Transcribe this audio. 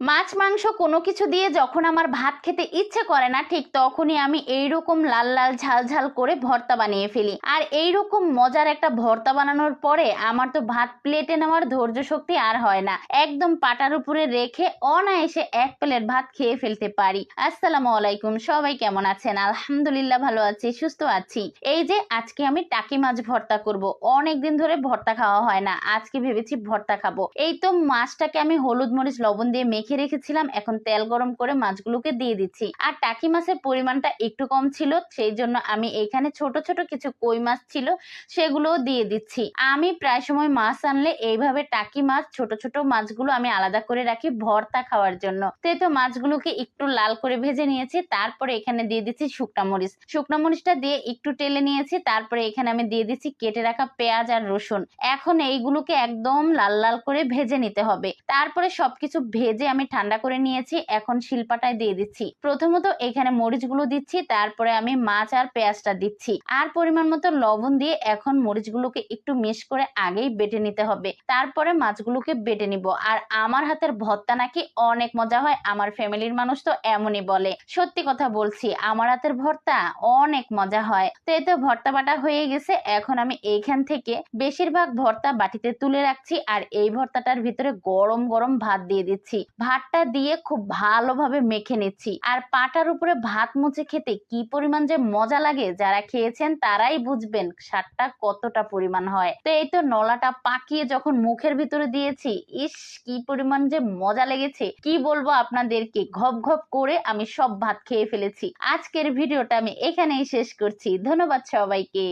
মাছ, মাংস কোনো কিছু দিয়ে যখন আমার ভাত খেতে ইচ্ছে করে না, ঠিক তখনই আমি এইরকম লাল লাল, ঝাল ঝাল করে ভর্তা বানিয়ে ফেলি। আর এইরকম মজার একটা ভর্তা বানানোর পরে আমার তো ভাত প্লেটে নেওয়ার ধৈর্য শক্তি আর হয় না। একদম পাটার উপরে রেখে অনায়াসে এক প্লেট ভাত খেয়ে ফেলতে পারি। আসসালামু আলাইকুম, সবাই কেমন আছেন? আলহামদুলিল্লাহ ভালো আছি, সুস্থ আছি। এই যে আজকে আমি টাকি মাছ ভর্তা করব। অনেক দিন ধরে ভর্তা খাওয়া হয় না, আজকে ভেবেছি ভর্তা খাব। এই তো মাছটাকে আমি হলুদ মরিচ, লবণ দিয়ে মেখে রেখেছিলাম, এখন তেল গরম করে মাছগুলোকে দিয়ে দিচ্ছি। আর টাকি মাছের পরিমাণটা একটু কম ছিল, সেই জন্য আমি এখানে ছোট ছোট কিছু কই মাছ ছিল, সেগুলোও দিয়ে দিচ্ছি। আমি প্রায় সময় মাছ আনলে এইভাবে টাকি মাছ, ছোট ছোট মাছগুলো আমি আলাদা করে রাখি ভর্তা খাওয়ার জন্য। তো এই তো মাছগুলোকে একটু লাল করে ভেজে নিয়েছি, তারপরে এখানে দিয়ে দিচ্ছি শুকনা মরিচ। শুকনা মরিচটা দিয়ে একটু টেলে নিয়েছি, তারপরে এখানে আমি দিয়ে দিচ্ছি কেটে রাখা পেঁয়াজ আর রসুন। এখন এইগুলোকে একদম লাল লাল করে ভেজে নিতে হবে। তারপরে সবকিছু ভেজে আমি ঠান্ডা করে নিয়েছি, এখন শিলপাটায় দিয়ে দিচ্ছি। প্রথমত এখানে মরিচগুলো দিচ্ছি, তারপরে আমি মাছ আর পেঁয়াজটা দিচ্ছি। আর পরিমাণ মতো লবণ দিয়ে এখন মরিচগুলোকে একটু মিশ করে আগেই বেটে নিতে হবে। তারপরে মাছগুলোকে বেটে নিব। আর আমার হাতের ভর্তা নাকি অনেক মজা হয়, আমার ফ্যামিলির মানুষ তো এমনই বলে। সত্যি কথা বলছি, আমার হাতের ভর্তা অনেক মজা হয়। তো এই তো ভর্তা বাটা হয়ে গেছে, এখন আমি এইখান থেকে বেশিরভাগ ভর্তা বাটিতে তুলে রাখছি, আর এই ভর্তাটার ভিতরে গরম গরম ভাত দিয়ে দিচ্ছি। ভাতটা দিয়ে খুব ভালোভাবে মেখে নিচ্ছি। আর পাটার উপরে ভাত মুছে খেতে কি পরিমাণ যে মজা লাগে, যারা খেয়েছেন তারাই বুঝবেন স্বাদটা কতটা পরিমাণ হয়। তো এই তো নলাটা পাকিয়ে যখন মুখের ভিতরে দিয়েছি, ইস, কি পরিমাণ যে মজা লেগেছে। কি বলব আপনাদেরকে, ঘপ ঘপ করে আমি সব ভাত খেয়ে ফেলেছি। আজকের ভিডিওটা আমি এখানেই শেষ করছি। ধন্যবাদ সবাইকে।